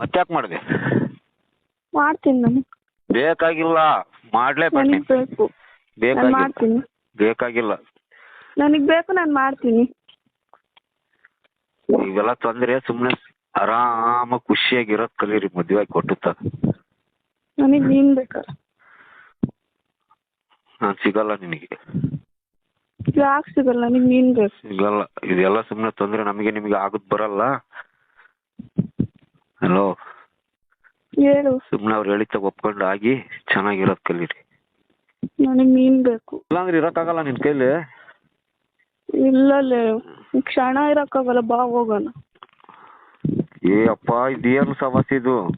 ಮತ್ತ್ಯಾಕೆ ಮಾಡಿದೆ? ಮಾಡ್ತೀನಿ ನಾನು. ಬೇಕಾಗಿಲ್ಲ. ಮಾಡ್ಲೇ ನನಗೆ ಬೇಕು. ನಾನು ಬೇಕಾಗಿಲ್ಲ. ಮಾಡ್ತೀನಿ. ಬೇಕಾಗಿಲ್ಲ. ನನಗೆ ಬೇಕು ನಾನು ಮಾಡ್ತೀನಿ. ಇವೆಲ್ಲ ತೊಂದ್ರೆ ಸುಮ್ಮನೆ ಆರಾಮ ಖುಷಿಯಾಗಿರೋದ್ ಕಲೀರಿ ಮದ್ವೆ ಆಗಿ ಕೊಟ್ಟುತ್ತ. ನನಗೆ ನೀನ್ ಬೇಕಾರೆ ನಾನ್ ಸಿಗಲ್ಲ ನಿನಗೆ. ಯಾಕೆ ಸಿಗಲ್ಲ? ನಿಮ್ಗೆ ನೀನ್ ಬೇಕು. ಸಿಗಲ್ಲ. ಇದೆಲ್ಲ ಸುಮ್ಮನೆ ತೊಂದ್ರೆ ನಮಗೆ ನಿಮಗೆ ಆಗುದ್ ಬರಲ್ಲ. ಹಲೋ ಹೇಳು. ಸುಮ್ಮನೆ ಅವ್ರು ಹೇಳಿದ್ದಾಗ ಒಪ್ಕೊಂಡು ಆಗಿ ಚೆನ್ನಾಗಿರೋದು ಕಲೀರಿ. ನನಗೆ ಮೀನ್ ಬೇಕು. ಇಲ್ಲಾಂದ್ರೆ ಇರೋಕ್ಕಾಗಲ್ಲ ನಿನ್ನ ಕೈಲಿ? ಇಲ್ಲಲ್ಲೇ ಕ್ಷಣ ಇರಕ್ಕಾಗಲ್ಲ ಬಾ ಹೋಗೋಣ. ಏ ಅಪ್ಪ ಇದೇನು ಸಮಸ್ಯೆ ಇದು?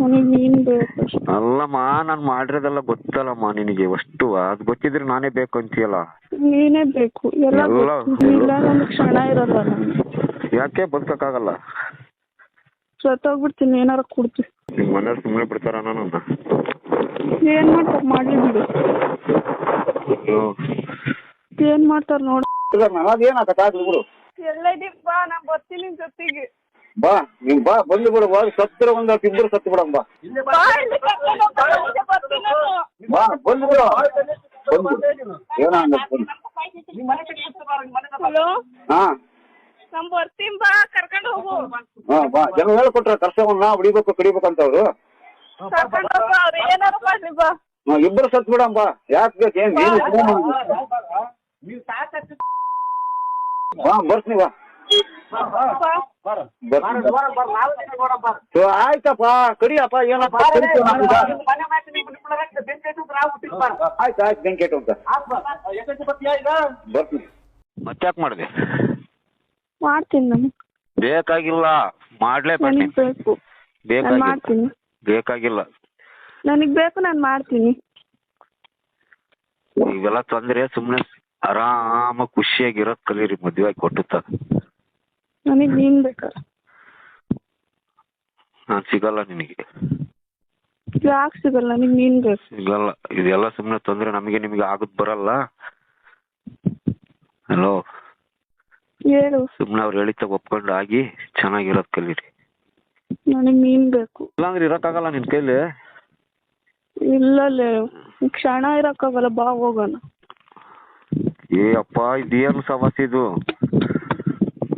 ನನಗೆ ನೀನ್ ಬೇಕು ಅಷ್ಟೇ. ಅಲ್ಲಮ್ಮ ನಾನು ಮಾಡಿರೋದೆಲ್ಲ ಗೊತ್ತಲ್ಲಮ್ಮ ನಿನಗೆ ಅಷ್ಟು ಅದ್ ಗೊತ್ತಿದ್ರೆ ನಾನೇ ಬೇಕು ಅಂತೀಯಲ್ಲ? ನೀನೇ ಬೇಕು. ಎಲ್ಲ ಎಲ್ಲ- ಗೊತ್ತು. ಇಲ್ಲ ನನ್ನ ಕ್ಷಣ ಇರಲ್ಲ ನನಗೆ. ಯಾಕೆ ಬದುಕಕ್ಕಾಗಲ್ಲ? ಸತ್ತೋಗ್ಬಿಡ್ತೀನಿ ಏನಾರ ಕೊಡ್ತೀನಿ. ನಿಮ್ಮ ಮನೆಯವ್ರು ಸುಮ್ಮನೆ ಬಿಡ್ತಾರ ನನ್ನ? ಏನು ಮಾಡ್ತಾರೆ? ಮಾಡ್ಲಿ ಬಿಡು. ಏನ್ ಮಾಡ್ತಾರೆ ನೋಡ. ಅದೇನಾಗತ್ತ ಆಗ್ಲಿ ಬಿಡು ಎಲ್ಲೈದಿ ಬಾ ನಾನು ಬರ್ತೀನಿ ನಿನ್ ಜೊತೆಗೆ. ಬಾ ನೀನ್ ಬಾ ಬಂದು ಬಿಡು ಬಾ ಸತ್ತಿರ ಒಂದ್ ಇಬ್ಬರು ಸತ್ತು ಬಿಡಮ್ ಬಾ. ಬಾ ಇಲ್ಲಿ ಕರ್ಕೊಂಡ್ ಹೋಗ್, ಬಾ, ಮುಂದೆ ಬರ್ತೀನಿ ನಾನು. ಬಾ ಬಂದು ಬಿಡು. ಏನೋ ಬಂದು ಹಲೋ ಹಾ. ನಮ್ ಬರ್ತೀನಿ ಬಾ ಕರ್ಕೊಂಡು ಹೋಗು. ಹಾ ಬಾ. ಜನ ಹೇಳ್ಕೊಟ್ರ ಕರ್ಸವನ್ನ ಹೊಡಿಬೇಕು ಕಡಿಬೇಕು ಅಂತ ಅವ್ರು ಕರ್ಕೊಂಡು ಹೋಗು ಅವ್ರು ಏನಾರು ಮಾಡ್ಲಿ ಬಾ. ಹಾ, ಇಬ್ರು ಸತ್ ಬಿಡಮ್ಮ ಬಾ. ಯಾಕೆ ಬೇಕು ಏನ್ ಏನು ಬಾ ಬರ್ತೀನಿ ಬಾ. ಬಾ. ಬರ್ತೀನಿ. ಸೊ, ಆಯ್ತಪ್ಪ ಕಡಿಯಪ್ಪ ಏನಪ್ಪ ಕಡಿತು ನಾನು ಬಾ. ಆಯ್ತು ಆಯ್ತು ಬೆಂಕಿ ಇಟ್ಟು ಅಂತ ಬರ್ತೀನಿ. ಮತ್ತ್ಯಾಕೆ ಮಾಡಿದೆ? ಮಾಡ್ತೀನಿ ನಾನು. ಬೇಕಾಗಿಲ್ಲ ಮಾಡ್ಲೇಬೇಕು ನನಗೆ ನೀನು ಬೇಕು. ನಾನು ಬೇಕಾಗಿಲ್ಲ. ಮಾಡ್ತೀನಿ. ಬೇಕಾಗಿಲ್ಲ. ನನಗೆ ಬೇಕು ನಾನು ಮಾಡ್ತೀನಿ. ಇವೆಲ್ಲ ತೊಂದ್ರೆ ಸುಮ್ಮನೆ ಆರಾಮ ಖುಷಿಯಾಗಿರೋದ್ ಕಲೀರಿ ಮದ್ವೆ ಆಗಿ ಕೊಟ್ಟುತ್ತ ನನಗೆ ನೀನ್ ಬೇಕಾ? ನಾನು ಸಿಗಲ್ಲ ನಿನಗೆ. ಯಾಕೆ ಸಿಗಲ್ಲ? ನನಗೆ ನೀನ್ ಬೇಕು. ಸಿಗಲ್ಲ. ಇದೆಲ್ಲ ಸುಮ್ಮನೆ ತೊಂದ್ರೆ ನಮಗೆ ನಿಮಗೆ ಆಗುದ್ ಬರಲ್ಲ. ಹಲೋ ಹೇಳು. ಸುಮ್ನೆ ಅವ್ರು ಹೇಳಿದ್ದಾಗ ಒಪ್ಕೊಂಡು ಆಗಿ ಚೆನ್ನಾಗಿರೋದ್ ಕಲೀರಿ. ನನಗ್ ಮೀನ್ ಬೇಕು. ಇಲ್ಲಾಂದ್ರೆ ಇರಕ್ಕಾಗಲ್ಲ ನಿನ್ ಕೈಲಿ? ಇಲ್ಲಲ್ಲೇ ಕ್ಷಣ ಇರಕ್ಕಾಗಲ್ಲ ಬಾ ಹೋಗೋಣ. ಏ ಅಪ್ಪ ಇದೇನ್ ಸಮಸ್ಯೆ ಇದು?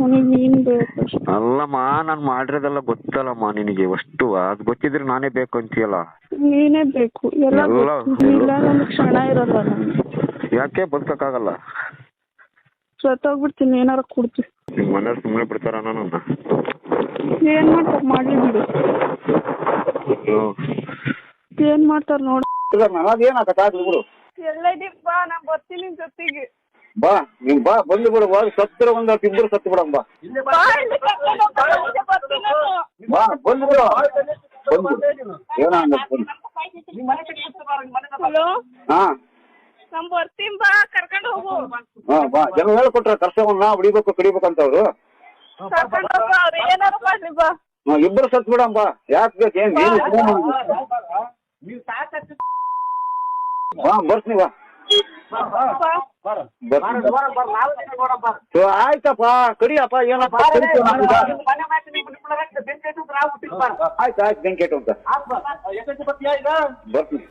ನನಗೆ ನೀನ್ ಬೇಕು. ಅಲ್ಲಮ್ಮ ನಾನು ಮಾಡಿರೋದೆಲ್ಲ ಗೊತ್ತಲ್ಲಮ್ಮ ನಿನಗೆ ಅಷ್ಟು ಅದು ಗೊತ್ತಿದ್ರೆ ನಾನೇ ಬೇಕು ಅಂತೀಯಲ್ಲ? ನೀನೇ ಬೇಕು. ಎಲ್ಲ ಎಲ್ಲ- ಗೊತ್ತು. ಇಲ್ಲ ಕ್ಷಣ ಇರಲ್ಲ. ನನಗೆ ಯಾಕೆ ಬದುಕಕ್ಕಾಗಲ್ಲ? ಸತ್ತೋಗ್ಬಿಡ್ತೀನಿ ಏನಾರ ಕೊಡ್ತೀನಿ. ನಿಮ್ಮ ಮನೆಯವ್ರು ಸುಮ್ಮನೆ ಬಿಡ್ತಾರ ನನ್ನ ಏನ್ ಮಾಡ್ತಾರೆ? ಮಾಡ್ಲಿ ಬಿಡು. ಏನು ಮಾಡ್ತಾರೆ ನೋಡ. ಅದೇನಾಗತ್ತ ಆಗ್ಲಿ ಬಿಡು. ಎಲ್ಲೈದಿ ಬಾ ನಾ ಬರ್ತೀನಿ ನಿನ್ ಜೊತೆಗೆ. ಬಾ ನೀನ್ ಬಾ ಬಂದು ಬಿಡು. ಬಾ ಸತ್ತಿರ ಒಂದ್ ಇಬ್ಬರು ಸತ್ತು ಬಿಡಮ್ ಬಾ. ಬಾ ಬಂದು ಬಿಡು ಬಂದು ಏನೋ ಹಾ. ನಮ್ ಬರ್ತೀನಿ ಬಾ ಕರ್ಕೊಂಡು ಹೋಗು. ಹಾ ಬಾ. ಜನ ಹೇಳ್ಕೊಟ್ರ ಕರ್ಸವನ್ನ ಹೊಡಿಬೇಕು ಕಡಿಬೇಕು ಅಂತ ಅವ್ರು ಕರ್ಕೊಂಡು ಹೋಗು ಅವ್ರು ಏನಾರು ಮಾಡ್ಲಿ ಬಾ. ಹಾ, ಇಬ್ರು ಸತ್ ಬಿಡಮ್ಮ ಬಾ. ಯಾಕೆ ಬೇಕು ಏನ್ ಏನು ಬಾ. ಬರ್ತೀನಿ ಬಾ ಬಾ. ಬರ್ತೀನಿ. ಸೊ, ಆಯ್ತಪ್ಪ ಕಡಿಯಪ್ಪ ಏನಪ್ಪ ಕಡಿತು ನಾನು ಬಾ. ಆಯ್ತು ಆಯ್ತು ಬೆಂಕಿ ಇಟ್ಟು ಅಂತ ಬರ್ತೀನಿ.